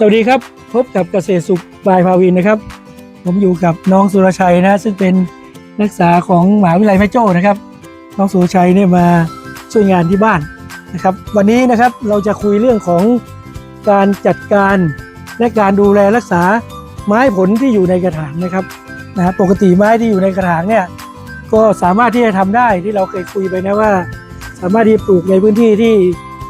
สวัสดีครับ พบกับเกษตรสุขบายภาวินนะครับ ผมอยู่กับน้องสุรชัยนะ ซึ่งเป็นนักศึกษาของมหาวิทยาลัยแม่โจ้นะครับ น้องสุรชัยเนี่ยมาช่วยงานที่บ้านนะครับ วันนี้นะครับเราจะคุยเรื่องของการจัดการและการดูแลรักษาไม้ผลที่อยู่ในกระถางนะครับนะฮะปกติไม้ที่อยู่ในกระถางเนี่ยก็สามารถที่จะทำได้ที่เราเคยคุยไปนะว่า สามารถที่ปลูกในพื้นที่ที่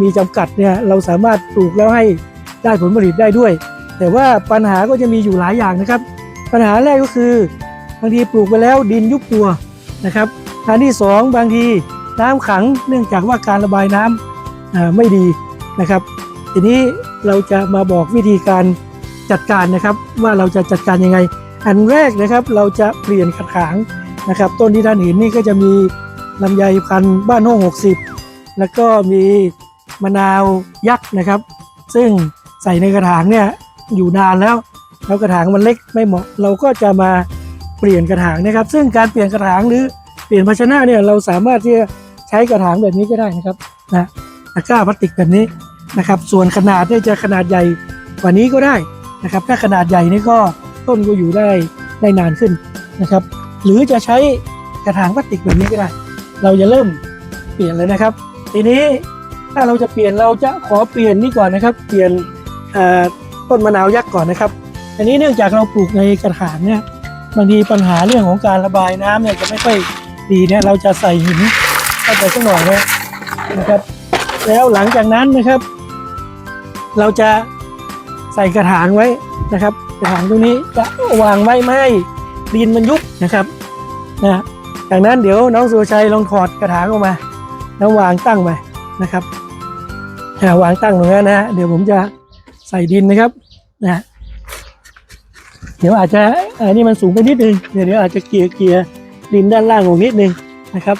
มีจำกัดเนี่ยเราสามารถปลูกแล้วให้ ได้ผลผลิตได้ด้วย แต่ว่าปัญหาก็จะมีอยู่หลายอย่างนะครับ ปัญหาแรกก็คือบางทีปลูกไปแล้วดินยุบตัวนะครับอันที่สองบางทีน้ำขังเนื่องจากว่าการระบายน้ำอ่าไม่ดีนะครับ ทีนี้เราจะมาบอกวิธีการจัดการนะครับ ว่าเราจะจัดการยังไง อันแรกนะครับเราจะเปลี่ยนกระถางนะครับ ต้นที่ท่านเห็นนี่ก็จะมีลำไยพันธุ์บ้านโน่หกสิบแล้วก็มีมะนาวยักษ์นะครับ ซึ่ง ใส่ในกระถางเนี่ยอยู่นานแล้ว แล้วกระถางมันเล็กไม่เหมาะ เราก็จะมาเปลี่ยนกระถางนะครับ ซึ่งการเปลี่ยนกระถางหรือเปลี่ยนภาชนะเนี่ยเราสามารถที่จะใช้กระถางแบบนี้ก็ได้นะครับนะตะกร้าพลาสติกแบบนี้นะครับ ส่วนขนาดเนี่ยจะขนาดใหญ่กว่านี้ก็ได้นะครับ ถ้าขนาดใหญ่นี่ก็ต้นก็อยู่ได้ได้นานขึ้นนะครับ หรือจะใช้กระถางพลาสติกแบบนี้ก็ได้ เราจะเริ่มเปลี่ยนเลยนะครับ ทีนี้ถ้าเราจะเปลี่ยนเราจะขอเปลี่ยนนี่ก่อนนะครับ เปลี่ยน ต้นมะนาวยักษ์ก่อนนะครับ อันนี้เนื่องจากเราปลูกในกระถางเนี่ยบางทีปัญหาเรื่องของการระบายน้ำเนี่ยจะไม่ค่อยดีเนี่ยเราจะใส่หินเข้าไปสักหน่อยเนี่ยนะครับ แล้วหลังจากนั้นนะครับ เราจะใส่กระถางไว้นะครับ กระถางตรงนี้จะวางไว้ไม่ให้ดินมันยุบนะครับนะจากนั้นเดี๋ยวน้องสุชัยลองถอดกระถางออกมา แล้ววางตั้งไปนะครับวางตั้งตรงนั้นนะฮะเดี๋ยวผมจะ ใส่ดินนะครับนะฮะเดี๋ยวอาจจะอันนี้มันสูงไปนิดนึงเดี๋ยวเดี๋ยวอาจจะเกลี่ยเกลี่ยดินด้านล่างลงนิดนึงนะครับ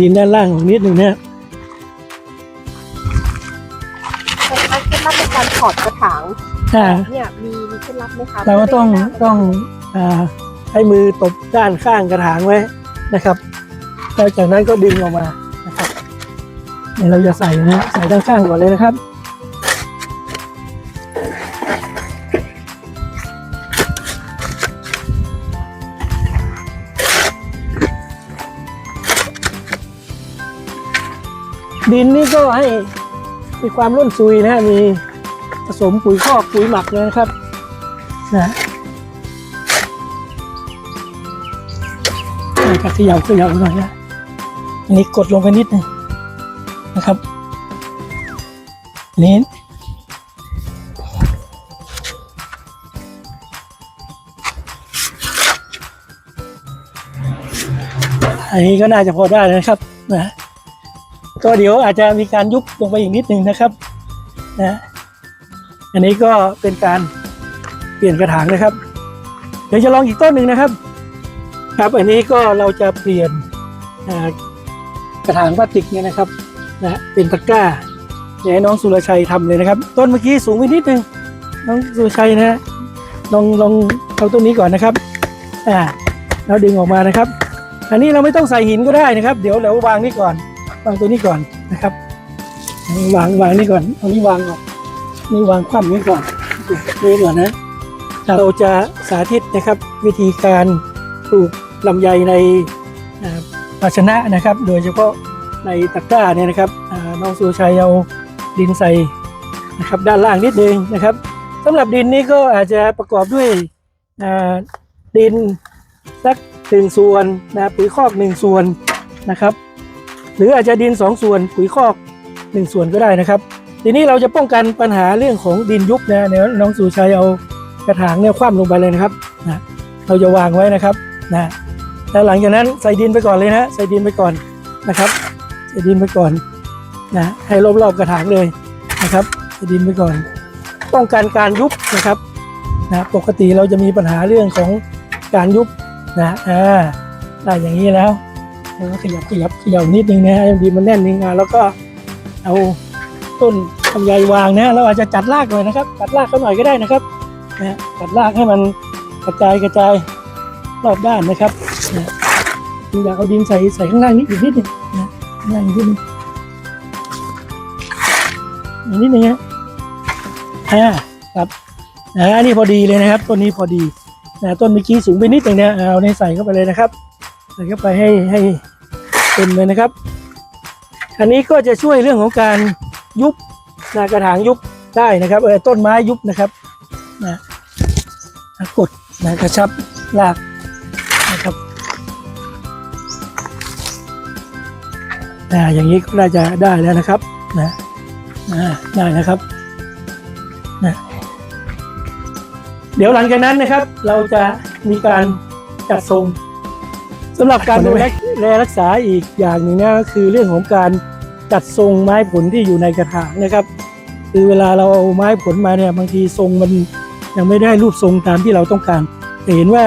ดินด้านล่างลงนิดนึงเนี่ยเคล็ดลับเคล็ดลับในการถอดกระถางอ่าเนี่ยมีมีเคล็ดลับไหมคะเราก็ต้องไม่ได้ต้องอ่าให้มือตบด้านข้างกระถางไว้นะครับแล้วจากนั้นก็ดึงออกมานะครับเดี๋ยวเราจะใส่นะใส่ด้านข้างก่อนเลยนะครับ ดินนี่ก็ให้มีความร่วนซุยนะฮะมีผสมปุ๋ยคอกปุ๋ยหมักเลยนะครับนะอ่าจะขย่าเขย่าหน่อยนะอันนี้กดลงไปนิดนึงนะครับนนี้อันนี้ก็น่าจะพอได้นะครับนะ ก็เดี๋ยวอาจจะมีการยุบลงไปอีกนิดนึงนะครับนะอันนี้ก็เป็นการเปลี่ยนกระถางนะครับ เดี๋ยวจะลองอีกต้นหนึ่งนะครับ ครับอันนี้ก็เราจะเปลี่ยนกระถางพลาสติกเนี่ยนะครับนะเป็นตะกร้าเดี๋ยวให้น้องสุรชัยทำเลยนะครับ ต้นเมื่อกี้สูงไปนิดนึงน้องสุรชัยนะฮะลองลองเอาต้นนี้ก่อนนะครับอ่าแล้วดึงออกมานะครับ อันนี้เราไม่ต้องใส่หินก็ได้นะครับ เดี๋ยวเราวางนี่ก่อน วางตัวนี้ก่อนนะครับ วางวางนี่ก่อนเอานี้วางก่อนนี่วางคว่ำนี้ก่อนนี่ก่อนนะเราจะสาธิตนะครับวิธีการปลูกลำไยในอ่าภาชนะนะครับ โดยเฉพาะในตะกร้าเนี่ยนะครับอ่าน้องสุรชัยเอาดินใส่นะครับด้านล่างนิดนึงนะครับสำหรับดินนี้ก็อาจจะประกอบด้วยอ่าดินสักหนึ่งส่วนนะปุ๋ยคอกหนึ่งส่วนนะครับ หรืออาจจะดิน 2 ส่วนปุ๋ยคอก 1 ส่วนก็ได้นะครับ ทีนี้เราจะป้องกันปัญหาเรื่องของดินยุบนะเดี๋ยน้องสุชัยเอากระถางเนี่ยคว่ำลงไปเลยนะครับนะเราจะวางไว้นะครับนะแล้วหลังจากนั้นใส่ดินไปก่อนเลยนะใส่ดินไปก่อนนะครับใส่ดินไปก่อนนะให้รอบๆกระถางเลยนะครับใส่ดินไปก่อน ป้องกันการยุบนะครับนะปกติเราจะมีปัญหาเรื่องของการยุบนะอ่าได้อย่างนี้แล้ว ขยับขยับขยับนิดนึงนะฮะดีมันแน่นนึงอะแล้วก็เอาต้นลำไยวางนะเราอาจจะจัดรากหน่อยนะครับจัดรากเขาหน่อยก็ได้นะครับนะจัดรากให้มันกระจายกระจายรอบด้านนะครับนะอยากเอาดินใส่ใส่ข้างล่างนิดอีกนิดนึงนะข้างล่างนิดนึงอีกนิดนึงนะอ่าครับอ่านี่พอดีเลยนะครับต้นนี้พอดีนะต้นเมื่อกี้สูงไปนิดนึ่งเนี่ยเอาในใส่เข้าไปเลยนะครับ ใส่เข้าไปให้ให้เต็มเลยนะครับ อันนี้ก็จะช่วยเรื่องของการยุบนะกระถางยุบได้นะครับเออต้นไม้ยุบนะครับนะกดนะกระชับรากนะครับนะอย่างนี้ก็น่าจะได้แล้วนะครับนะนะได้นะครับนะเดี๋ยวหลังจากนั้นนะครับ เราจะมีการจัดทรง สำหรับการดูแลแลรักษาอีกอย่างหนึ่งนะก็คือเรื่องของการจัดทรงไม้ผลที่อยู่ในกระถางนะครับ คือเวลาเราเอาไม้ผลมาเนี่ยบางทีทรงมันยังไม่ได้รูปทรงตามที่เราต้องการแต่เห็นว่า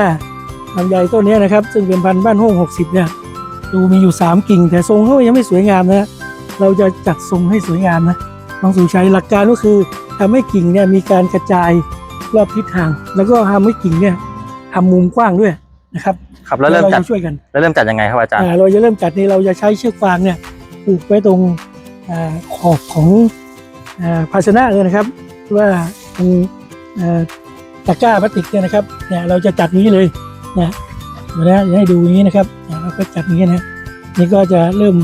ลำไยต้นเนี้ยนะครับ ซึ่งเป็นพันธุ์บ้านห้อง60 เนี่ยดูมีอยู่ 3 กิ่ง แต่ทรงเขายังไม่สวยงามนะเราจะจัดทรงให้สวยงามนะบางสู่ใช้หลักการก็คือทำให้กิ่งเนี่ยมีการกระจายรอบทิศทาง แล้วก็ทำให้กิ่งเนี่ยทำมุมกว้างด้วยนะครับ ครับแล้วเริ่มเราจัดจะช่วยกันแล้วเริ่มจัดยังไงครับอาจารย์อ่าเราจะเริ่มจัดนี้เราจะใช้เชือกฟางเนี่ยผูกไว้ตรงอาขอบของอาภาชนะเลยนะครับว่าตรงอ่าตะกร้าพลาสติกเนี่ยนะครับเนี่ยเราจะจัดอย่างนี้เลยนะเดี๋ยวนะจะให้ดูอย่างนี้นะครับเนี่ยเราก็จัดอย่างนี้นะนี่ก็จะเริ่ม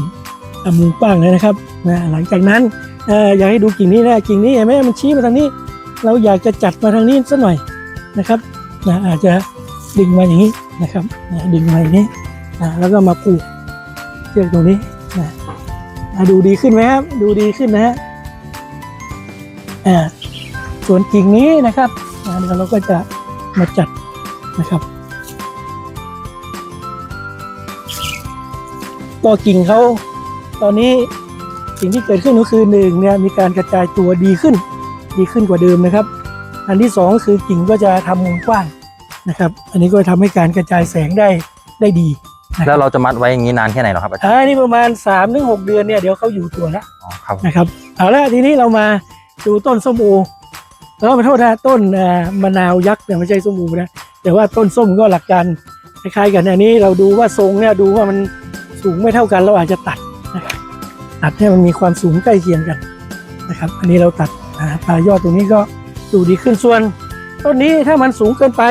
ทำมุมกว้างเลยนะครับนะหลังจากนั้นเอ่ออยากให้ดูกิ่งนี้นะกิ่งนี้เห็นไหมมันชี้มาทางนี้ เราอยากจะจัดมาทางนี้สักหน่อยนะครับนะอาจจะดึงมาอย่างนี้ นะครับนะดึงมาอย่างนี้นะแล้วก็มาผูกเชือกตรงนี้นะอะดูดีขึ้นไหมครับดูดีขึ้นนะฮะส่วนกิ่งนี้นะครับเดี๋ยวเราก็จะมาจัดนะครับก็กิ่งเขาตอนนี้สิ่งที่เกิดขึ้นก็คือหนึ่งเนี่ยมีการกระจายตัวดีขึ้น ดีขึ้นกว่าเดิมนะครับ อันที่สองก็คือกิ่งก็จะทำมุมกว้าง นะครับ อันนี้ก็ทำให้การกระจายแสงได้ได้ดีแล้วเราจะมัดไว้อย่างนี้นานแค่ไหนเหรอครับอาจารย์อ่านี่ประมาณ3าถึงหเดือนเนี่ยเดี๋ยวเขาอยู่ตัวแล้วอ๋อครับนะครับเอาละทีนี้เรามาดูต้นส้มโอแล้วขอโทษนะต้นอ่ามะนาวยักษ์เนี่ยไม่ใช่ส้มโอนะแต่ว่าต้นส้มก็หลักการคล้ายๆกันอันนี้เราดูว่าทรงเนี่ยดูว่ามันสูงไม่เท่ากันเราอาจจะตัดนะครับตัดให้มันมีความสูงใกล้เคียงกันนะครับ อันนี้เราตัดอ่าปลายยอดตรงนี้ก็ดูดีขึ้นส่วนต้นนี้ถ้ามันสูงเกินไป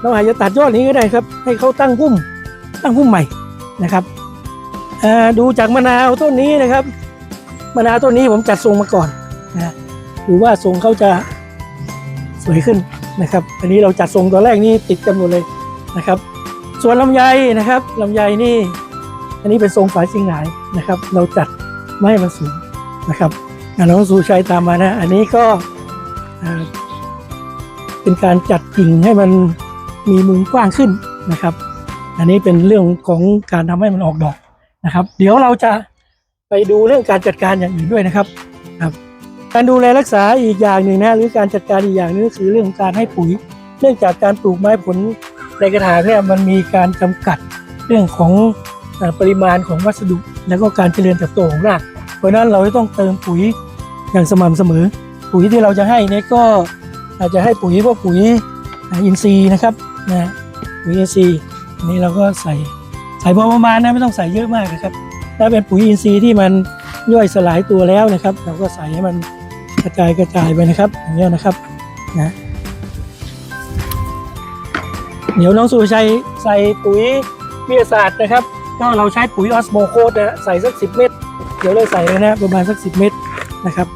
เราอาจจะตัดยอดนี้ก็ได้ครับ ให้เขาตั้งพุ่มตั้งพุ่มใหม่นะครับดูจากมะนาวต้นนี้นะครับมะนาวต้นนี้ผมจัดทรงมาก่อนนะดูว่าทรงเขาจะสวยขึ้นนะครับ อันนี้เราจัดทรงตอนแรกนี่ติดกันหมดเลยนะครับ ส่วนลำไยนะครับลำไยนี่ อันนี้เป็นทรงฝายสิงหายนะครับ เราจัดไม่ให้มันสูงนะครับอ่าน้องสูชัยตามมานะ อันนี้ก็เป็นการจัดกิ่งให้มัน มีมุมกว้างขึ้นนะครับ อันนี้เป็นเรื่องของการทำให้มันออกดอกนะครับ เดี๋ยวเราจะไปดูเรื่องการจัดการอย่างอื่นด้วยนะครับครับ การดูแลรักษาอีกอย่างหนึ่งนะหรือการจัดการอีกอย่างนึงก็คือเรื่องของการให้ปุ๋ย เนื่องจากการปลูกไม้ผลในกระถางเนี่ยมันมีการจำกัดเรื่องของปริมาณของวัสดุ แล้วก็การเจริญเติบโตของรากเพราะนั้นเราจะต้องเติมปุ๋ยอย่างสม่ำเสมอ ปุ๋ยที่เราจะให้เนี่ยก็อาจจะให้ปุ๋ยพวกปุ๋ยอินทรีย์นะครับ นะปุ๋ยอินทรีย์อันนี้เราก็ใส่ใส่พอประมาณนะไม่ต้องใส่เยอะมากนะครับ ถ้าเป็นปุ๋ยอินทรีย์ที่มันย่อยสลายตัวแล้วนะครับ เราก็ใส่ให้มันกระจายกระจายไปนะครับ อย่างเงี้ยนะครับนะเดี๋ยวน้องสุชัยใส่ปุ๋ยวิทยาศาสตร์นะครับก็เราใช้ปุ๋ยออสโมโคดนะใส่สักสิบเม็ดเดี๋ยวเลยใส่เลยนะประมาณสักสิบเม็ดนะครับ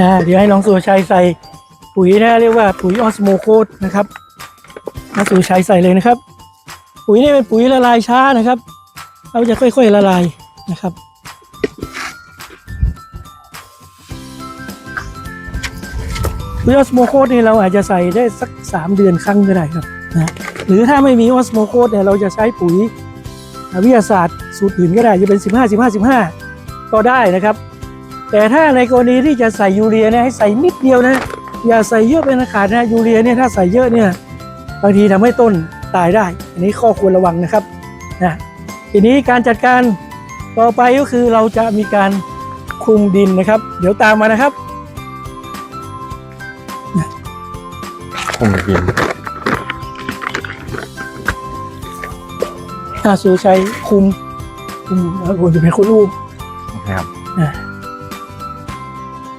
นะเดี๋ยวให้น้องสุรชัยใส่ปุ๋ยนะเรียกว่าปุ๋ยออสโมโคดนะครับน้องสุรชัยใส่เลยนะครับ ปุ๋ยนี่เป็นปุ๋ยละลายช้านะครับ เราจะค่อยๆละลายนะครับปุ๋ยออสโมโคดนี่เราอาจจะใส่ได้สัก3เดือนครั้งก็ได้ครับนะหรือถ้าไม่มีออสโมโคดเนี่ยเราจะใช้ปุ๋ยวิทยาศาสตร์สูตรอื่นก็ได้จะเป็น 15 15 15 ก็ได้นะครับ แต่ถ้าในกรณีที่จะใส่ยูเรียเนี่ยให้ใส่นิดเดียวนะ อย่าใส่เยอะเป็นขาดนะยูเรียเนี่ยถ้าใส่เยอะเนี่ยบางทีทำให้ต้นตายได้ อันนี้ข้อควรระวังนะครับนะทีนี้การจัดการต่อไปก็คือเราจะมีการคลุมดินนะครับ เดี๋ยวตามมานะครับคุมดินอาสุรชัยคุมคุมแล้วผมจะเป็นคนอุ้มโอเคครับดู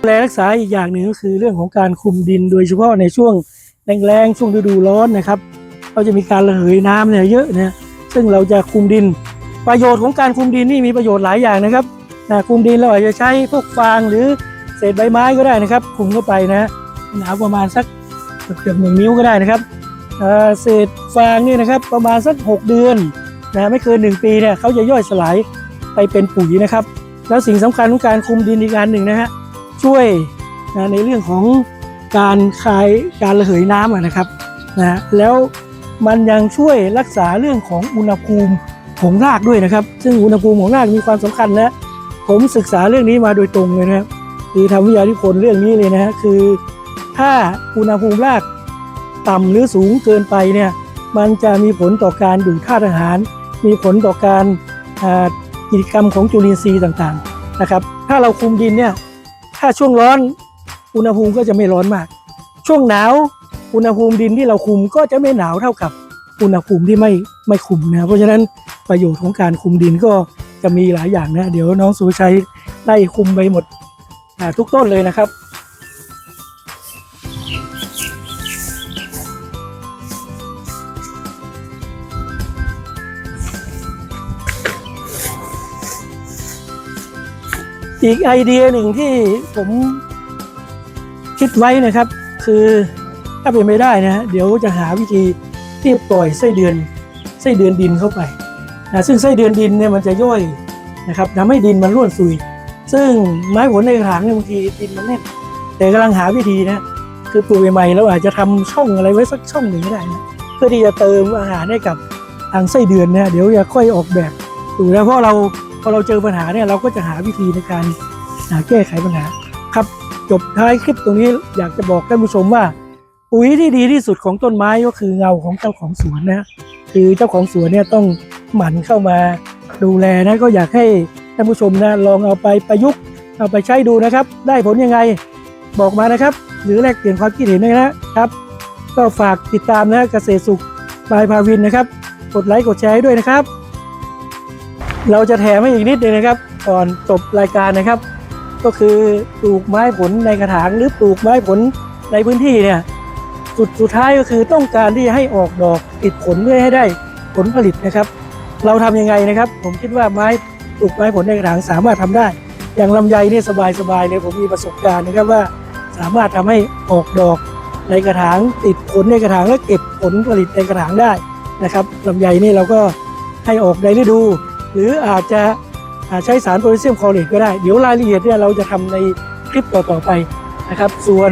แลรักษาอีกอย่างหนึ่งก็คือเรื่องของการคุมดินโดยเฉพาะในช่วงแรงๆช่วงฤดูร้อนนะครับเราจะมีการระเหยน้ำเนี่ยเยอะนะซึ่งเราจะคุมดิน ประโยชน์ของการคุมดินนี่มีประโยชน์หลายอย่างนะครับนะคุมดินเราอาจจะใช้พวกฟางหรือเศษใบไม้ก็ได้นะครับ คุมเข้าไปนะหนาประมาณสักเกือบหนึ่งนิ้วก็ได้นะครับเศษฟางนี่นะครับประมาณสัก 6 เดือนนะไม่เกิน1ปีเนี่ยเขาจะย่อยสลายไปเป็นปุ๋ยนะครับ แล้วสิ่งสำคัญของการคุมดินอีกอันหนึ่งนะฮะ ช่วยนะในเรื่องของการคลายการระเหยน้ำนะครับนะแล้วมันยังช่วยรักษาเรื่องของอุณหภูมิของรากด้วยนะครับ ซึ่งอุณหภูมิของรากมีความสำคัญและผมศึกษาเรื่องนี้มาโดยตรงเลยนะครับคือทำวิทยานิพนธ์เรื่องนี้เลยนะคือ ถ้าอุณหภูมิรากต่ำหรือสูงเกินไปเนี่ยมันจะมีผลต่อการดูดธาตุอาหาร มีผลต่อการกิจกรรมของจุลินทรีย์ต่างๆนะครับ ถ้าเราคุมดินเนี่ย ถ้าช่วงร้อน อุณหภูมิก็จะไม่ร้อนมาก ช่วงหนาว อุณหภูมิดินที่เราคุมก็จะไม่หนาวเท่ากับอุณหภูมิที่ไม่ไม่คุมนะเพราะฉะนั้นประโยชน์ของการคุมดินก็จะมีหลายอย่างนะ เดี๋ยวน้องสุชัยได้คุมไปหมดทุกต้นเลยนะครับ อีกไอเดียหนึ่งที่ผมคิดไว้นะครับ คือถ้าเป็นไม่ได้นะเดี๋ยวจะหาวิธีที่ปล่อยไส้เดือนไส้เดือนดินเข้าไปนะซึ่งไส้เดือนดินเนี่ยมันจะย่อยนะครับทำให้ดินมันร่วนซุย ซึ่งไม้ผลในกระถางเนี่ยบางทีดินมันแน่นแต่กำลังหาวิธีนะคือปลูกใหม่ๆเราอาจจะทำช่องอะไรไว้สักช่องหนึ่งก็ได้นะเพื่อที่จะเติมอาหารให้กับทางไส้เดือนนะเดี๋ยวจะค่อยออกแบบดูนะเพราะเรา พอเราเจอปัญหาเนี่ยเราก็จะหาวิธีในการหาแก้ไขปัญหาครับ จบท้ายคลิปตรงนี้อยากจะบอกท่านผู้ชมว่า ปุ๋ยที่ดีที่สุดของต้นไม้ก็คือเงาของเจ้าของสวนนะคือเจ้าของสวนเนี่ยต้องหมั่นเข้ามาดูแลนะก็อยากให้ท่านผู้ชมนะลองเอาไปประยุกต์เอาไปใช้ดูนะครับ ได้ผลยังไงบอกมานะครับ หรือแลกเปลี่ยนความคิดเห็นได้นะครับ ก็ฝากติดตามนะเกษตรสุขบายภาวินนะครับ กดไลค์กดแชร์ด้วยนะครับ เราจะแถมให้อีกนิดนึงนะครับ ก่อนจบรายการนะครับ ก็คือปลูกไม้ผลในกระถางหรือปลูกไม้ผลในพื้นที่เนี่ยสุดสุดท้ายก็คือต้องการที่จะให้ออกดอกติดผลเพื่อให้ได้ผลผลิตนะครับ เราทำยังไงนะครับ ผมคิดว่าไม้ปลูกไม้ผลในกระถางสามารถทำได้ อย่างลำไยนี่ยสบายๆเลยผมมีประสบการณ์นะครับว่าสามารถทำให้ออกดอกในกระถางติดผลในกระถางและเก็บผลผลิตในกระถางได้นะครับลำไยนี่เราก็ให้ออกในฤดู หรืออาจจะใช้สารโพแทสเซียมคลอเรตก็ได้ เดี๋ยวรายละเอียดเนี่ยเราจะทำในคลิปต่อๆไปนะครับ ส่วน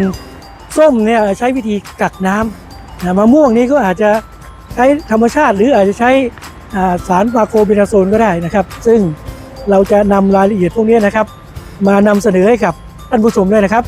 ส้มเนี่ยใช้วิธีกักน้ำนะมะม่วงนี้ก็อาจจะใช้ธรรมชาติ หรืออาจจะใช้สารปาโคเบนาโซนก็ได้นะครับ ซึ่งเราจะนำรายละเอียดพวกนี้นะครับ มานำเสนอให้กับท่านผู้ชมด้วยนะครับ